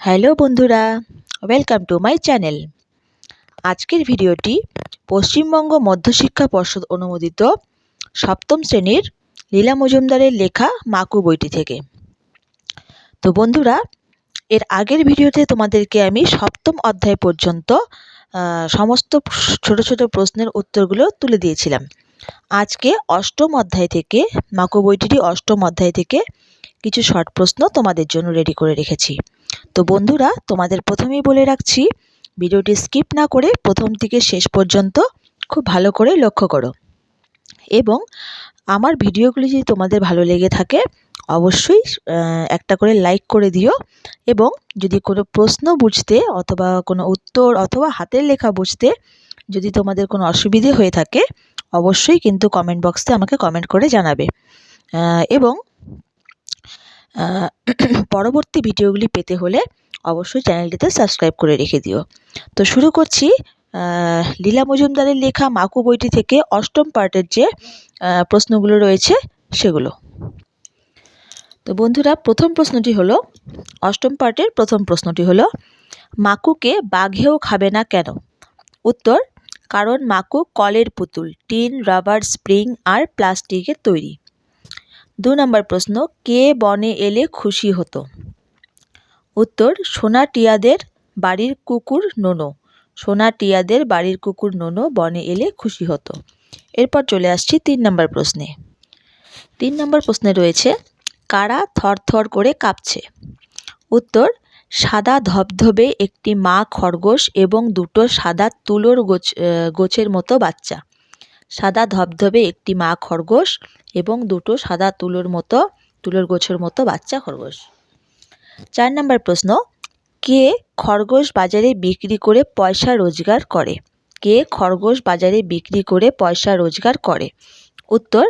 Hello বন্ধুরা welcome to my channel আজকের ভিডিওটি পশ্চিমবঙ্গ মধ্যশিক্ষা পর্ষদ অনুমোদিত সপ্তম শ্রেণির লীলা মজুমদারের লেখা মাকু বইটি থেকে। তো বন্ধুরা, এর আগের ভিডিওতে তোমাদেরকে আমি সপ্তম অধ্যায় পর্যন্ত সমস্ত ছোট ছোট প্রশ্নের উত্তরগুলো তুলে দিয়েছিলাম। আজকে অষ্টম অধ্যায় থেকে, মাকু বইটিটি অষ্টম অধ্যায় থেকে কিছু শর্ট প্রশ্ন তোমাদের জন্য রেডি করে রেখেছি। তো বন্ধুরা, তোমাদের প্রথমেই বলে রাখছি, ভিডিওটি স্কিপ না করে প্রথম থেকে শেষ পর্যন্ত খুব ভালো করে লক্ষ্য করো। এবং আমার ভিডিওগুলি যদি তোমাদের ভালো লেগে থাকে, অবশ্যই একটা করে লাইক করে দিও এবং যদি কোনো প্রশ্ন বুঝতে অথবা কোনো উত্তর অথবা হাতের লেখা বুঝতে যদি তোমাদের কোনো অসুবিধে হয়ে থাকে, অবশ্যই কিন্তু কমেন্ট বক্সে আমাকে কমেন্ট করে জানাবে। এবং পরবর্তী ভিডিওগুলি পেতে হলে অবশ্যই চ্যানেলটিতে সাবস্ক্রাইব করে রেখে দিও। তো শুরু করছি লীলা মজুমদারের লেখা মাকু বইটি থেকে অষ্টম পার্টের যে প্রশ্নগুলো রয়েছে সেগুলো। তো বন্ধুরা, প্রথম প্রশ্নটি হলো, অষ্টম পার্টের প্রথম প্রশ্নটি হলো, মাকুকে বাঘেও খাবে না কেন? উত্তর, কারণ মাকু কলের পুতুল, টিন, রাবার, স্প্রিং আর প্লাস্টিকের তৈরি। দু নম্বর প্রশ্ন, কে বনে এলে খুশি হতো? উত্তর সোনা টিয়াদের বাড়ির কুকুর নোনো। সোনা টিয়াদের বাড়ির কুকুর নোনো বনে এলে খুশি হতো। এরপর চলে আসছি তিন নম্বর প্রশ্নে। তিন নম্বর প্রশ্নে রয়েছে, কারা থরথর করে কাঁপছে? উত্তর, সাদা ধবধবে একটি মা খরগোশ এবং দুটো সাদা তুলোর গোছ গোছের মতো বাচ্চা। সাদা ধবধবে একটি মা খরগোশ এবং দুটো সাদা তুলোর মতো, তুলোর গোছের মতো বাচ্চা খরগোশ। চার নম্বর প্রশ্ন, কে খরগোশ বাজারে বিক্রি করে পয়সা রোজগার করে? কে খরগোশ বাজারে বিক্রি করে পয়সা রোজগার করে? উত্তর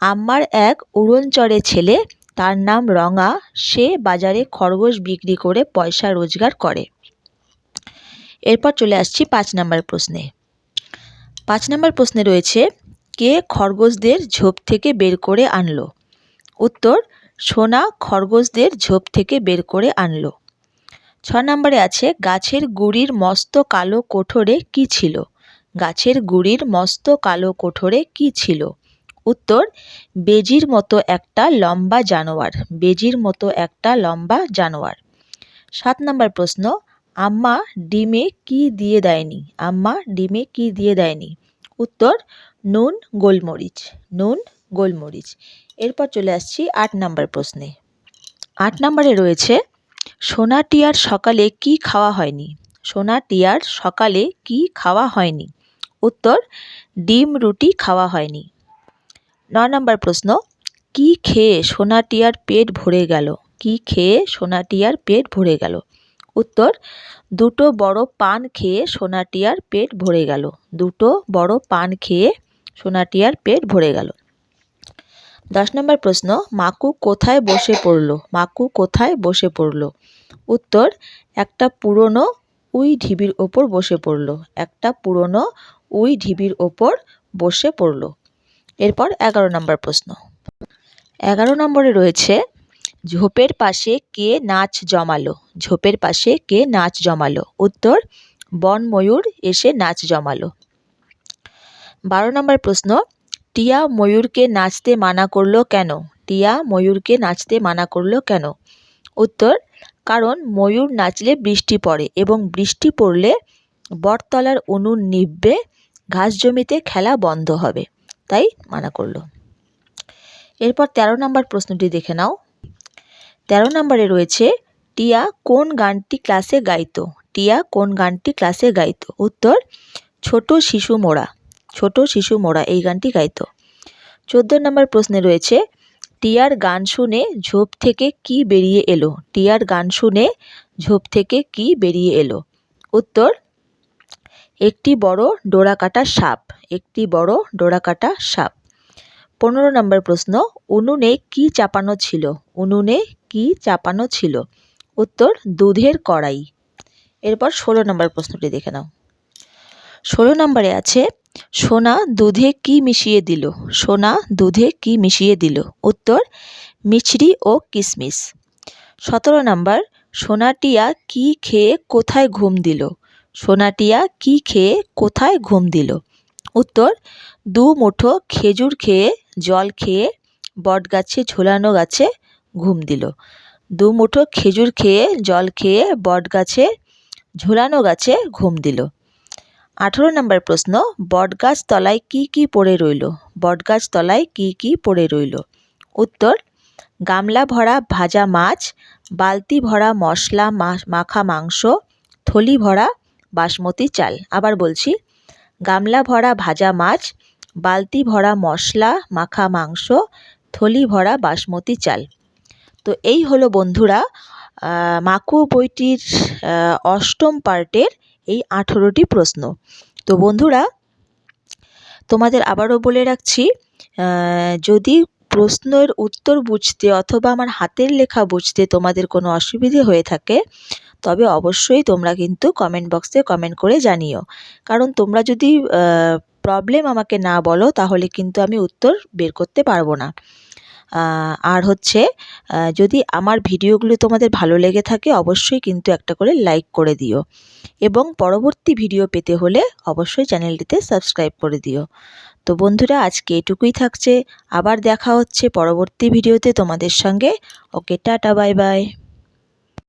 আমার এক উড়নচরে ছেলে, তার নাম রঙা, সে বাজারে খরগোশ বিক্রি করে পয়সা রোজগার করে। এরপর চলে আসছি পাঁচ নম্বর প্রশ্নে। পাঁচ নম্বর প্রশ্নে রয়েছে, কে খরগোশদের ঝোপ থেকে বের করে আনলো? উত্তর, সোনা খরগোশদের ঝোপ থেকে বের করে আনলো। ছ নম্বরে আছে, গাছের গুড়ির মস্ত কালো কোঠরে কি ছিল? গাছের গুড়ির মস্ত কালো কোঠরে কি ছিল? উত্তর, বেজির মতো একটা লম্বা জানোয়ার। বেজির মতো একটা লম্বা জানোয়ার। সাত নম্বর প্রশ্ন আম্মা ডিমে কি দিয়ে দেয়নি? আম্মা ডিমে কি দিয়ে দেয়নি? উত্তর, নুন, গোলমরিচ। নুন, গোলমরিচ। এরপর চলে আসছি আট নম্বর প্রশ্নে। আট নম্বরে রয়েছে, সোনা টিয়ার সকালে কি খাওয়া হয়নি? সোনা টিয়ার সকালে কি খাওয়া হয়নি? উত্তর, ডিম রুটি খাওয়া হয়নি। ন নম্বর প্রশ্ন, কি খেয়ে সোনা টিয়ার পেট ভরে গেল? কি খেয়ে সোনা টিয়ার পেট ভরে গেল? উত্তর, দুটো বড় পান খেয়ে সোনাটিয়ার পেট ভরে গেল। দুটো বড় পান খেয়ে সোনাটিয়ার পেট ভরে গেল। দশ নম্বর প্রশ্ন, মাকু কোথায় বসে পড়ল? মাকু কোথায় বসে পড়ল? উত্তর, একটা পুরনো উই ঢিবির ওপর বসে পড়ল। একটা পুরনো উই ঢিবির ওপর বসে পড়ল। এরপর এগারো নম্বর প্রশ্ন। এগারো নম্বরে রয়েছে ঝোপের পাশে কে নাচ জমালো? ঝোপের পাশে কে নাচ জমালো? উত্তর বন ময়ূর এসে নাচ জমালো। বারো নম্বর প্রশ্ন, টিয়া ময়ূরকে নাচতে মানা করল কেন? টিয়া ময়ূরকে নাচতে মানা করল কেন? উত্তর, কারণ ময়ূর নাচলে বৃষ্টি পড়ে এবং বৃষ্টি পড়লে বটতলার উনুন নিভবে, ঘাস জমিতে খেলা বন্ধ হবে। তাই মানা করল। এরপর তেরো নম্বর প্রশ্নটি দেখে নাও। তেরো নম্বরে রয়েছে, টিয়া কোন গানটি ক্লাসে গাইতো? টিয়া কোন গানটি ক্লাসে গাইতো? উত্তর, ছোট শিশু মোড়া। ছোট শিশু মোড়া এই গানটি গাইতো। চোদ্দ নম্বর প্রশ্নে রয়েছে, টিয়ার গান শুনে ঝোপ থেকে কি বেরিয়ে এলো? টিয়ার গান শুনে ঝোপ থেকে কি বেরিয়ে এলো? উত্তর, একটি বড় ডোরাকাটা সাপ। একটি বড় ডোরাকাটা সাপ। পনেরো নম্বর প্রশ্ন, উনুনে কি চাপানো ছিল? উনুনে কি চাপানো ছিল? উত্তর, দুধের কড়াই। এরপর ষোলো নম্বর প্রশ্নটি দেখে নাও। ষোলো নম্বরে আছে, সোনা দুধে কি মিশিয়ে দিল? সোনা দুধে কি মিশিয়ে দিল? উত্তর, মিছরি ও কিশমিশ সতেরো নম্বর, সোনাটিয়া কি খেয়ে কোথায় ঘুম দিল? সোনাটিয়া কি খেয়ে কোথায় ঘুম দিল? উত্তর, দু মুঠো খেজুর খেয়ে, জল খেয়ে, বটগাছে, ঝোলানো গাছে ঘুম দিল। দু মুঠো খেজুর খেয়ে, জল খেয়ে, বটগাছে, ঝোলানো গাছে ঘুম দিল। আঠেরো নম্বর প্রশ্ন, বটগাছ তলায় কি কি পড়ে রইল? বটগাছ তলায় কি কি পড়ে রইল? উত্তর, গামলা ভরা ভাজা মাছ, বালতি ভরা মশলা মাখা মাংস, থলি ভরা বাসমতি চাল। আবার বলছি, গামলা ভরা ভাজা মাছ, বালতি ভরা মশলা, মাখা মাংস, থলি ভরা বাসমতি চাল। তো এই হলো বন্ধুরা মাকু বইটির অষ্টম পার্টের এই আঠেরোটি প্রশ্ন। তো বন্ধুরা, তোমাদের আবারও বলে রাখছি যদি প্রশ্নের উত্তর বুঝতে অথবা আমার হাতের লেখা বুঝতে তোমাদের কোনো অসুবিধে হয়ে থাকে, তবে অবশ্যই তোমরা কিন্তু কমেন্ট বক্সে কমেন্ট করে জানিও। কারণ তোমরা যদি প্রবলেম আমাকে না বলো, তাহলে কিন্তু আমি উত্তর বের করতে পারব না। আর হচ্ছে যদি আমার ভিডিওগুলো তোমাদের ভালো লেগে থাকে, অবশ্যই কিন্তু একটা করে লাইক করে দিও। এবং পরবর্তী ভিডিও পেতে হলে অবশ্যই চ্যানেলটিতে সাবস্ক্রাইব করে দিও। তো বন্ধুরা, আজকে এটুকুই থাকছে। আবার দেখা হচ্ছে পরবর্তী ভিডিওতে তোমাদের সঙ্গে। Okay, tata, bye bye.